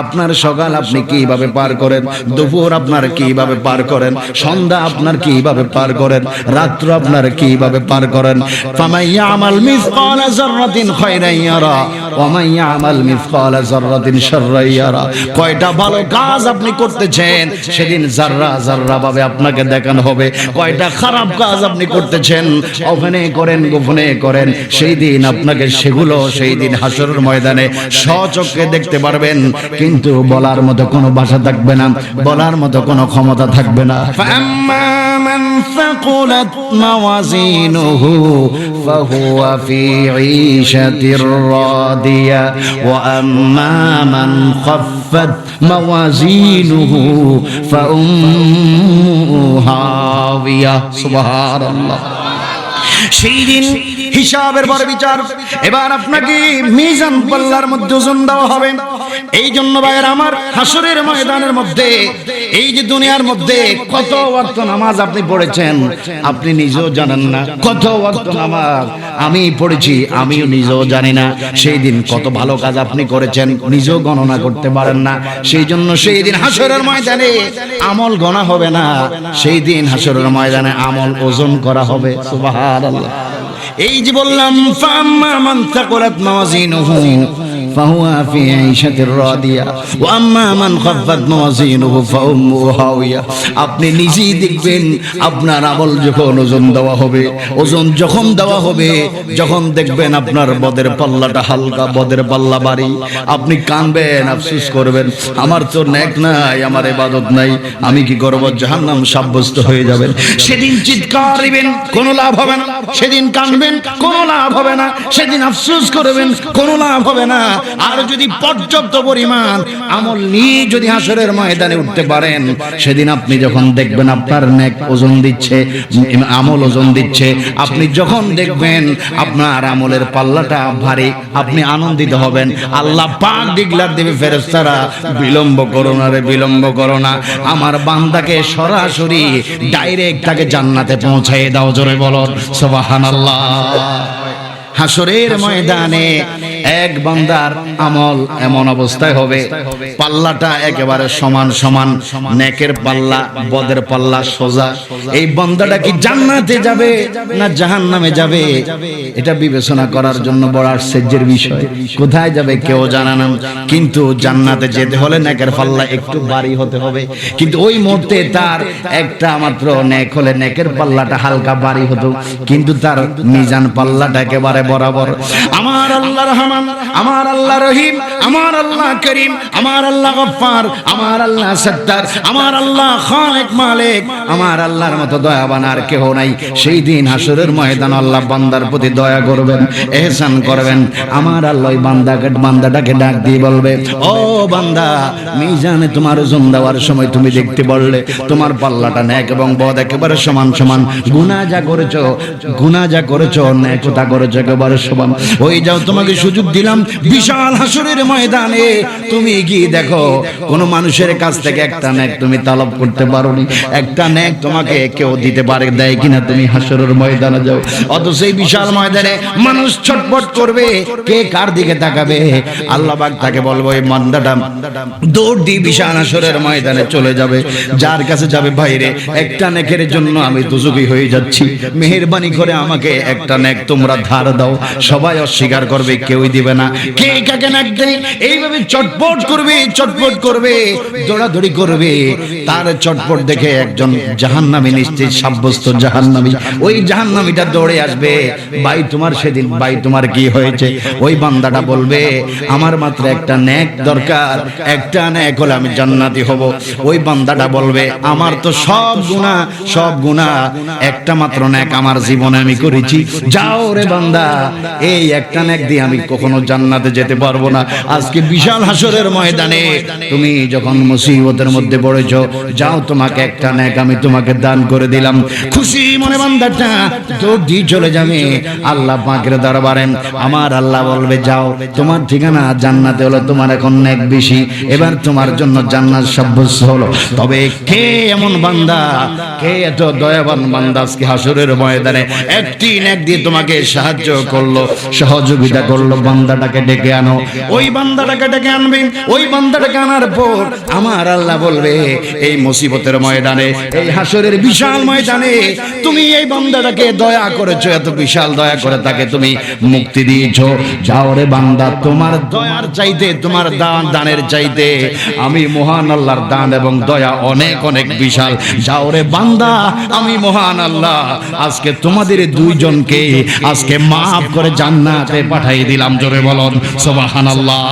আপনার সকাল আপনি কীভাবে পার করেন? দুপুর আপনার কীভাবে পার করেন? সন্ধ্যা আপনার কীভাবে পার করেন? রাত্র আপনার কীভাবে পার করেন? ফামাইয়া আমাল মিসকালা যাররাতিন খায়রান ইয়ারা। ওয়া মাইয়া আমাল মিসকালা যাররাতিন শাররান ইয়ারা কয়টা ভালো কাজ আপনি করতেছেন সেদিন জাররা জাররা ভাবে আপনাকে দেখানো হবে কয়টা খারাপ কাজ আপনি করতেছেন ওখানে করেন গোপনে করেন সেই দিন আপনাকে সেগুলো সেই দিন হাসরের ময়দানে স্বচক্ষে দেখতে পারবেন কিন্তু বলার মতো কোনো ভাষা থাকবে না বলার মতো কোনো ক্ষমতা থাকবে না فأما من ثقلت موازينه فهو في عيشة راضية وأما من خفت موازينه فأمه هاوية سبحان الله সেই দিন হিসাবের পরে বিচার এবার আপনাকে মিজান পাল্লার মধ্যে ওজন দেওয়া হবে এই জন্য ভাইয়ের আমার হাসরের ময়দানের মধ্যে, এই যে দুনিয়ার মধ্যে কত ওয়াক্ত নামাজ আপনি পড়েছেন, আপনি নিজেও জানেন না। কত ওয়াক্ত নামাজ আমি পড়েছি, আমিও নিজেও জানি না। সেই দিন কত ভালো কাজ আপনি করেছেন, নিজেও গণনা করতে পারেন না। সেই জন্য সেই দিন হাসরের ময়দানে আমল গণা হবে না। সেই দিন হাসরের ময়দানে আমল ওজন করা হবে। এই যে বললাম فهو في عيشة راضية وأما من خفت موازينه فأمه هاوية আপনি নিজেই দেখবেন আপনার আমল যখন ওজন দেওয়া হবে ওজন যখন দেওয়া হবে যখন দেখবেন আপনার বদের পাল্লাটা হালকা বদের পাল্লা বাড়ি আপনি কানবেন আফসোস করবেন আমার তো নেক নাই আমার এবাদত নাই আমি কি করব জাহান্নাম সাব্যস্ত হয়ে যাবেন সেদিন চিৎকার দিবেন কোনো লাভ হবে না সেদিন কানবেন কোনো লাভ হবে না সেদিন আফসোস করবেন কোনো লাভ হবে না আর যদি পর্যাপ্ত পরিমাণ আমল নিয়ে যদি হাসরের ময়দানে উঠতে পারেন, সেদিন আপনি যখন দেখবেন আপনার নেক ওজন দিচ্ছে, আমল ওজন দিচ্ছে, আপনি যখন দেখবেন আপনার আমলের পাল্লাটা ভারী, আপনি আনন্দিত হবেন। আল্লাহ পাক ডিগলার দেবে ফেরেস্তারা বিলম্ব করো না রে, বিলম্ব করো না। আমার বান্দাকে সরাসরি ডাইরেক্ট তাকে জান্নাতে পৌঁছায় দাও, জোরে বলো, সুবহানাল্লাহ। হাসরের ময়দানে এক বান্দার আমল এমন অবস্থায় হবে। পাল্লাটা একেবারে সমান সমান নেকের পাল্লা বদের পাল্লা সোজা। এই বান্দাটা কি জান্নাতে যাবে না জাহান্নামে যাবে? এটা বিবেচনা করার জন্য বড় আশ্চর্যের বিষয়। কোথায় যাবে কেউ জানা না। কিন্তু জান্নাতে যেতে হলে নেকের পাল্লা একটু ভারী হতে হবে। কিন্তু ওই মুহূর্তে তার একটা মাত্র নেক হলে নেকের পাল্লাটা হালকা ভারী হতো। কিন্তু তার মিজান পাল্লাটা একেবারে বরাবর। আমার আল্লাহ রহমান, আমার আল্লাহ রহিম, আমার আল্লাহ করিম, আমার আল্লাহ গফফার, আমার আল্লাহ সত্তার আমার আল্লাহ খালেক মালিক, আমার আল্লাহর মতো দয়াবান আর কেহ নাই। সেই দিন হাসরের ময়দান আল্লাহ বান্দার প্রতি দয়া করবেন, এহসান করবেন। আমার আল্লাহ বান্দাকে, বান্দাটাকে ডাক দিয়ে বলবে, ও বান্দা, মিজানে তোমার ওজন দেওয়ার সময় তুমি দেখতে বললে, তোমার পাল্লাটা ন্যাক এবং বদ একেবারে সমান সমান। গুনাহ যা করেছ, গুনাহ যা করেছ ন্যাকতা করেছ একেবারে সমান ওই যাও, তোমাকে সুযোগ দিলাম। বিশাল হাসরের ময়দানে। তুমি গিয়ে দেখো মানুষের কাছ থেকে একটা ন্যাক তুমি তালব করতে পারোনি। একটা ন্যাক তোমাকে কেউ দিতে পারে, দেয় কিনা তুমি হাসরের ময়দানে যাও। বিশাল ময়দানে মানুষ ছটফট করবে। কে কার দিকে তাকাবে? আল্লাহ তাকে বলব, এই মান্দাটা দৌড় দিয়ে বিশাল হাসরের ময়দানে চলে যাবে। যার কাছে যাবে বাইরে একটা নেকের জন্য আমি দুজুকি হয়ে যাচ্ছি। মেহেরবানি করে আমাকে একটা নেক তোমরা ধার দাও। সবাই অস্বীকার করবে, কেউই দিবে না। কে কাকে দেয়? এইভাবে চটপট করবে চটপট করবে, দৌড়াদৌড়ি করবে। তার চটপট দেখে একজন জাহান্নামী নিশ্চিত সাব্যস্ত জাহান্নামী। ওই জাহান্নামীটা দৌড়ে আসবে। ভাই, তোমার সেদিন, ভাই, তোমার কি হয়েছে? ওই বান্দাটা বলবে, আমার মাত্র একটা ন্যাক দরকার, একটা নেক হলে আমি জান্নাতি হব। ওই বান্দাটা বলবে, আমার তো সব গুনাহ সব গুনাহ, একটা মাত্র ন্যাক আমার জীবনে আমি করেছি। যাও রে বান্দা এই একটা নেক দিয়ে আমি কখনো জান্নাতে যেতে পারব না। আজকে বিশাল হাসরের ময়দানে তুমি যখন মুসিবতের মধ্যে পড়েছো, যাও তোমাকে একটা নেক আমি তোমাকে দান করে দিলাম। খুশি মনে বান্দাটা, দৌড় দিয়ে চলে যাবে। আল্লাহ পাকের দরবারে আমার আল্লাহ বলবে, যাও, তোমার ঠিকানা জান্নাতে হলো, তোমার এখন নেক বেশি। এবার তোমার জন্য জান্নাত সাব্যস্ত হলো। তবে কে এমন বান্দা, কে এত দয়াবান বান্দা আজকে হাসরের ময়দানে? একটি নেক দিয়ে তোমাকে সাহায্য করল, সহযোগিতা করল, বান্দাটাকে ডেকে আনো। ওই বান্দাটাকে ডেকে আনবে, ওই বান্দাটাকে আনার পর আমার আল্লাহ বলবে, এই মুসিবতের ময়দানে, এই হাসরের বিশাল ময়দানে তুমি এই বান্দাটাকে দয়া করেছ, এত বিশাল দয়া করে তাকে তুমি মুক্তি দিয়েছ। যাও রে বান্দা, তোমার দয়ার চাইতে, তোমার দান, দানের চাইতে আমি মহান আল্লাহর দান এবং দয়া অনেক অনেক বিশাল। যাও রে বান্দা, আমি মহান আল্লাহ, আজকে তোমাদের দুইজনকে, আজকে মাফ করে জান্নাতে পাঠাই দিলাম জোরে বলন সুবহানাল্লাহ।